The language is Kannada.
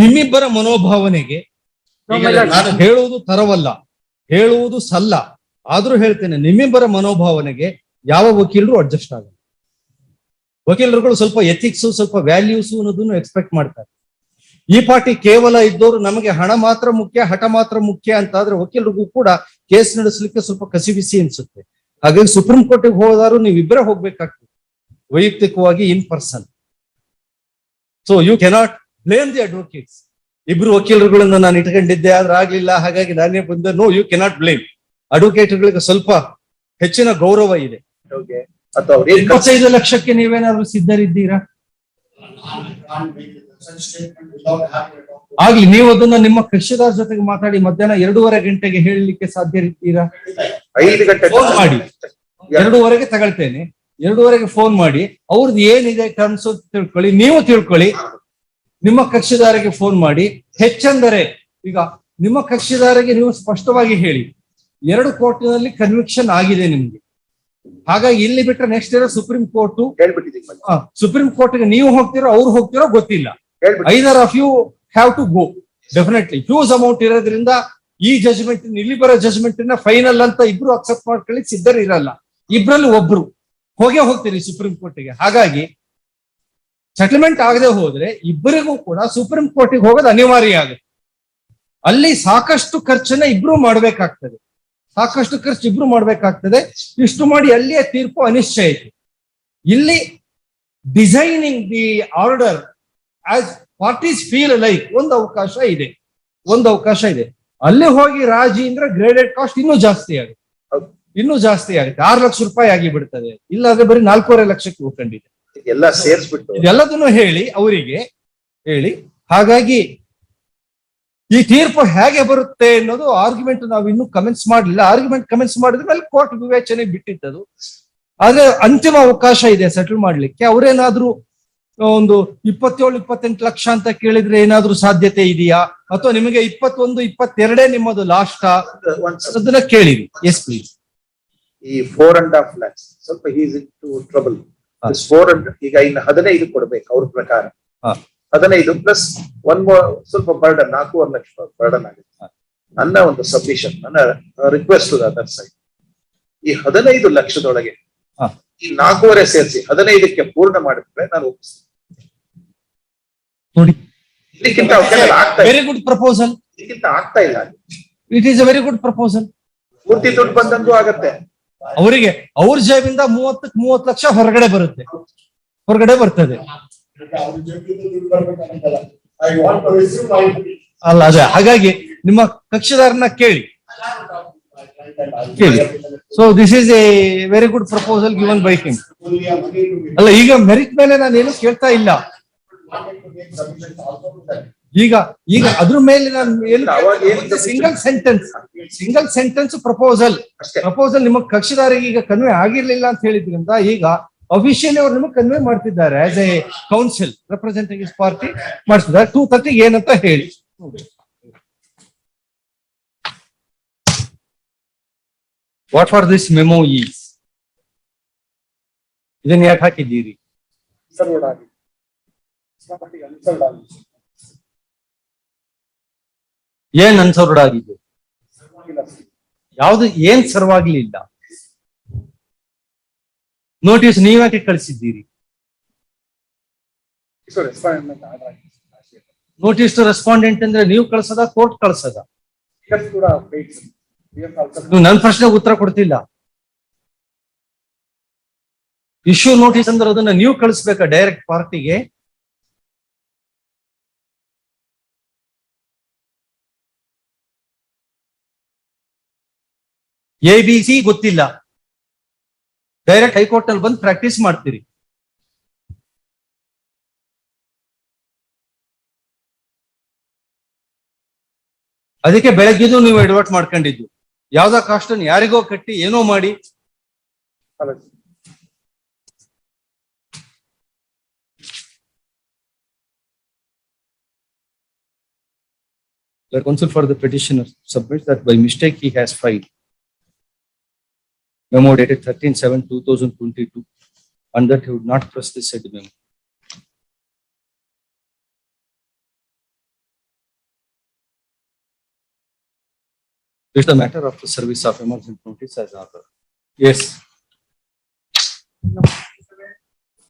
ನಿಮ್ಮಿಬ್ಬರ ಮನೋಭಾವನೆಗೆ. ನಾನು ಹೇಳುವುದು ತರವಲ್ಲ ಹೇಳುವುದು ಸಲ್ಲ ಆದ್ರೂ ಹೇಳ್ತೇನೆ ನಿಮ್ಮಿಬ್ಬರ ಮನೋಭಾವನೆಗೆ ಯಾವ ವಕೀಲರು ಅಡ್ಜಸ್ಟ್ ಆಗಲ್ಲ. ವಕೀಲರುಗಳು ಸ್ವಲ್ಪ ಎಥಿಕ್ಸ್ ಸ್ವಲ್ಪ ವ್ಯಾಲ್ಯೂಸ್ ಅನ್ನೋದನ್ನು ಎಕ್ಸ್ಪೆಕ್ಟ್ ಮಾಡ್ತಾರೆ. ಈ ಪಾರ್ಟಿ ಕೇವಲ ಇದ್ದವರು ನಮಗೆ ಹಣ ಮಾತ್ರ ಮುಖ್ಯ ಹಠ ಮಾತ್ರ ಮುಖ್ಯ ಅಂತ ಆದ್ರೆ ವಕೀಲರಿಗೂ ಕೂಡ ಕೇಸ್ ನಡೆಸಲಿಕ್ಕೆ ಸ್ವಲ್ಪ ಕಸಿಬಿಸಿ ಅನ್ಸುತ್ತೆ. ಹಾಗಾಗಿ ಸುಪ್ರೀಂ ಕೋರ್ಟಿಗೆ ಹೋದಾರು ನೀವು ಇಬ್ಬರೇ ಹೋಗ್ಬೇಕಾಗ್ತದೆ. ವೈಯಕ್ತಿಕವಾಗಿ in person so you cannot blame the advocates ಇಬ್ರು ವಕೀಲರುಗಳನ್ನ ನಾನು ಇಟ್ಕೊಂಡಿದ್ದೆ ಆದ್ರೆ ಆಗ್ಲಿಲ್ಲ. ಹಾಗಾಗಿ ನಾನೇ ಬಂದೆ. ನೋ ಯು ಕೆನಾಟ್ ಬ್ಲೇಮ್ ಅಡ್ವೊಕೇಟ್ಗಳಿಗೆ ಸ್ವಲ್ಪ ಹೆಚ್ಚಿನ ಗೌರವ ಇದೆ. ಇಪ್ಪತ್ತೈದು ಲಕ್ಷಕ್ಕೆ ನೀವೇನಾದ್ರೂ ಸಿದ್ಧರಿದ್ದೀರಾ? ಆಗ್ಲಿ ನೀವು ಅದನ್ನ ನಿಮ್ಮ ಕೃಷಿದಾರ ಜೊತೆಗೆ ಮಾತಾಡಿ ಮಧ್ಯಾಹ್ನ ಎರಡೂವರೆ ಗಂಟೆಗೆ ಹೇಳಲಿಕ್ಕೆ ಸಾಧ್ಯ ಇರ್ತೀರಾ ಐದು ಗಂಟೆ ಫೋನ್ ಮಾಡಿ. ಎರಡೂವರೆಗೆ ತಗೊಳ್ತೇನೆ. ಎರಡೂವರೆಗೆ ಫೋನ್ ಮಾಡಿ. ಅವ್ರದ್ದು ಏನಿದೆ ಟರ್ಮ್ಸ್ ತಿಳ್ಕೊಳ್ಳಿ ನೀವು ತಿಳ್ಕೊಳ್ಳಿ. ನಿಮ್ಮ ಕಕ್ಷಿದಾರಿಗೆ ಫೋನ್ ಮಾಡಿ ಹೆಚ್ಚೆಂದರೆ ಈಗ ನಿಮ್ಮ ಕಕ್ಷಿದಾರಿಗೆ ನೀವು ಸ್ಪಷ್ಟವಾಗಿ ಹೇಳಿ ಎರಡು ಕೋರ್ಟಿನಲ್ಲಿ ಕನ್ವಿಕ್ಷನ್ ಆಗಿದೆ ನಿಮ್ಗೆ. ಹಾಗಾಗಿ ಇಲ್ಲಿ ಬಿಟ್ಟರೆ ನೆಕ್ಸ್ಟ್ ಇರೋ ಸುಪ್ರೀಂ ಕೋರ್ಟ್. ಸುಪ್ರೀಂ ಕೋರ್ಟ್ಗೆ ನೀವು ಹೋಗ್ತೀರೋ ಅವ್ರು ಹೋಗ್ತೀರೋ ಗೊತ್ತಿಲ್ಲ. Either of you have to go definitely huge amount ಇರೋದ್ರಿಂದ ಈ ಜಜ್ಮೆಂಟ್ ಇಲ್ಲಿ ಬರೋ ಜಜ್ಮೆಂಟ್ನ ಫೈನಲ್ ಅಂತ ಇಬ್ರು ಅಕ್ಸೆಪ್ಟ್ ಮಾಡ್ಕೊಳ್ಳಿ ಸಿದ್ಧರು ಇರಲ್ಲ ಇಬ್ರಲ್ಲಿ ಒಬ್ರು. ಹೋಗೇ ಹೋಗ್ತೀರಿ ಸುಪ್ರೀಂ ಕೋರ್ಟ್ಗೆ. ಹಾಗಾಗಿ ಸೆಟಲ್ಮೆಂಟ್ ಆಗದೆ ಹೋದ್ರೆ ಇಬ್ಬರಿಗೂ ಕೂಡ ಸುಪ್ರೀಂ ಕೋರ್ಟಿಗೆ ಹೋಗೋದು ಅನಿವಾರ್ಯ ಆಗುತ್ತೆ ಅಲ್ಲಿ ಸಾಕಷ್ಟು ಖರ್ಚನ್ನ ಇಬ್ರು ಮಾಡ್ಬೇಕಾಗ್ತದೆ. ಸಾಕಷ್ಟು ಖರ್ಚು ಇಬ್ರು ಮಾಡ್ಬೇಕಾಗ್ತದೆ. ಇಷ್ಟು ಮಾಡಿ ಅಲ್ಲಿಯೇ ತೀರ್ಪು ಅನಿಶ್ಚಯ ಇತ್ತು ಇಲ್ಲಿ designing the order as parties feel like ಒಂದು ಅವಕಾಶ ಇದೆ. ಒಂದು ಅವಕಾಶ ಇದೆ. ಅಲ್ಲಿ ಹೋಗಿ ರಾಜಿ ಅಂದ್ರೆ ಗ್ರೇಡೆಡ್ ಕಾಸ್ಟ್ ಇನ್ನೂ ಜಾಸ್ತಿ ಆಗುತ್ತೆ. ಇನ್ನೂ ಜಾಸ್ತಿ ಆಗುತ್ತೆ. ಆರು ಲಕ್ಷ ರೂಪಾಯಿ ಆಗಿ ಬಿಡ್ತದೆ ಇಲ್ಲಾಂದ್ರೆ ಬರೀ ನಾಲ್ಕೂವರೆ ಲಕ್ಷಕ್ಕೆ ಉಳ್ಕೊಂಡಿದೆ ಎಲ್ಲ ಸೇರಿಸ್ಬಿಟ್ಟು. ಇದೆಲ್ಲದನ್ನು ಹೇಳಿ ಅವರಿಗೆ ಹೇಳಿ ಹಾಗಾಗಿ ಈ ತೀರ್ಪು ಹೇಗೆ ಬರುತ್ತೆ ಅನ್ನೋದು ಆರ್ಗ್ಯುಮೆಂಟ್ ನಾವು ಇನ್ನೂ ಕಮೆಂಟ್ಸ್ ಮಾಡಲಿಲ್ಲ. ಆರ್ಗ್ಯುಮೆಂಟ್ ಕಮೆಂಟ್ಸ್ ಮಾಡಿದ ಮೇಲೆ ಕೋರ್ಟ್ ವಿವೇಚನೆ ಬಿಟ್ಟಿದ್ದದು. ಆದ್ರೆ ಅಂತಿಮ ಅವಕಾಶ ಇದೆ ಸೆಟಲ್ ಮಾಡ್ಲಿಕ್ಕೆ. ಅವರೇನಾದ್ರೂ ಒಂದು ಇಪ್ಪತ್ತೇಳು ಇಪ್ಪತ್ತೆಂಟು ಲಕ್ಷ ಅಂತ ಕೇಳಿದ್ರೆ ಏನಾದ್ರೂ ಸಾಧ್ಯತೆ ಇದೆಯಾ? ಅಥವಾ ನಿಮಗೆ ಇಪ್ಪತ್ತೊಂದು ಇಪ್ಪತ್ತೆರಡೇ ನಿಮ್ಮದು ಲಾಸ್ಟ್ ಅದನ್ನ ಕೇಳಿರಿ. ಎಸ್ ಪ್ಲೀಸ್ ಈ ಫೋರ್ ಅಂಡ್ ಹಾಫ್ ಲ್ಯಾಕ್ಸ್ ಸ್ವಲ್ಪ is in to trouble. Four hundred ಈಗ ಇನ್ನು ಹದಿನೈದು ಕೊಡ್ಬೇಕು ಅವ್ರ ಪ್ರಕಾರ. ಹಾ. ಹದಿನೈದು ಪ್ಲಸ್ ಒನ್ ಸ್ವಲ್ಪ ಬರ್ಡನ್ ನಾಲ್ಕೂವರೆ ಲಕ್ಷ ಬರ್ಡನ್ ಆಗುತ್ತೆ. ನನ್ನ ಒಂದು ಸಬ್ಮಿಷನ್ ನನ್ನ ರಿಕ್ವೆಸ್ಟ್ ಅದರ್ ಸೈಡ್ ಈ ಹದಿನೈದು ಲಕ್ಷದೊಳಗೆ ಹಾ. ಈ ನಾಲ್ಕೂವರೆ ಸೇರಿಸಿ ಹದಿನೈದಕ್ಕೆ ಪೂರ್ಣ ಮಾಡಿದ್ರೆ ನಾನು ಒಪ್ಪಿಸ್ತೀನಿ. ನೋಡಿ. ಇದಕ್ಕಿಂತ ಅವ್ರಿಗೆ ಆಗ್ತಾ ಇಲ್ಲ. ವೆರಿ ಗುಡ್ ಪ್ರಪೋಸಲ್ ಇದಕ್ಕಿಂತ ಆಗ್ತಾ ಇಲ್ಲ. It is a very good proposal ಪೂರ್ತಿ ದುಡ್ಡು ಬಂದಂಗೂ ಆಗತ್ತೆ. ಅವರಿಗೆ ಅವ್ರ ಜೇಬಿಂದ ಮೂವತ್ತಕ್ಕೆ ಮೂವತ್ತು ಲಕ್ಷ ಹೊರಗಡೆ ಬರುತ್ತೆ ಹೊರಗಡೆ ಬರ್ತದೆ. ಅಲ್ಲ ಅದೇ ಹಾಗಾಗಿ ನಿಮ್ಮ ಕಕ್ಷಿದಾರನ ಕೇಳಿ ಕೇಳಿ so this is a very good proposal given by him. ಅಲ್ಲ ಈಗ ಮೆರಿಟ್ ಮೇಲೆ ನಾನು ಏನು ಕೇಳ್ತಾ ಇಲ್ಲ. ಈಗ ಈಗ ಅದ್ರ ಮೇಲೆ ನಾನು ಏನು single sentence single sentence proposal ಅಷ್ಟೇ. ಪ್ರಪೋಸಲ್ ನಿಮ್ಮ ಕಕ್ಷಿದಾರಿಗೆ ಈಗ ಕನ್ವೆ ಆಗಿರ್ಲಿಲ್ಲ ಅಂತ ಹೇಳಿದ್ರಿಂದ ಈಗ ಅಫಿಷಿಯಲಿ ಅವ್ರು ನಿಮಗೆ ಕನ್ವೆ ಮಾಡ್ತಿದ್ದಾರೆ as a counsel representative party ಮಾಡ್ತಿದ್ದಾರೆ. ಟೂ ತರ್ಟಿ ಏನಂತ ಹೇಳಿ. What for this memo is ಇದನ್ನ ಯಾಕೆ ಹಾಕಿದ್ದೀರಿ? ಏನ್ ಅನ್ಸರ್ಡ್ ಆಗಿದೆ. ಯಾವ್ದು ಏನ್ ಸರ್ವಾಗ್ಲಿಲ್ಲ ನೋಟಿಸ್ ನೀವ್ಯಾಕೆ ಕಳಿಸಿದ್ದೀರಿ. ನೋಟಿಸ್ ಟು ರೆಸ್ಪಾಂಡೆಂಟ್ ಅಂದ್ರೆ ನೀವು ಕಳ್ಸದ ಕೋರ್ಟ್ ಕಳ್ಸದ. ನೀವು ನನ್ನ ಪ್ರಶ್ನೆಗೆ ಉತ್ತರ ಕೊಡ್ತಿಲ್ಲ. ಇಶ್ಯೂ ನೋಟಿಸ್ ಅಂದ್ರೆ ಅದನ್ನ ನೀವು ಕಳಿಸ್ಬೇಕಾ ಡೈರೆಕ್ಟ್ ಪಾರ್ಟಿಗೆ ಎ ಬಿ ಸಿ ಗೊತ್ತಿಲ್ಲ. ಡೈರೆಕ್ಟ್ ಹೈಕೋರ್ಟ್ ಅಲ್ಲಿ ಬಂದು ಪ್ರಾಕ್ಟೀಸ್ ಮಾಡ್ತೀರಿ. ಅದಕ್ಕೆ ಬೆಳಗ್ಗೆದು ನೀವು ಎಡವಟ್ ಮಾಡ್ಕೊಂಡಿದ್ದು. ಯಾವ್ದೋ ಕಾಸ್ಟ್ ಯಾರಿಗೋ ಕಟ್ಟಿ ಏನೋ ಮಾಡಿ. The counsel for the petitioner. Submits that by mistake he has memo dated 13-7-2022 and that he would not press the said memo. Is the matter of the service of emergency notice as other? Yes. No.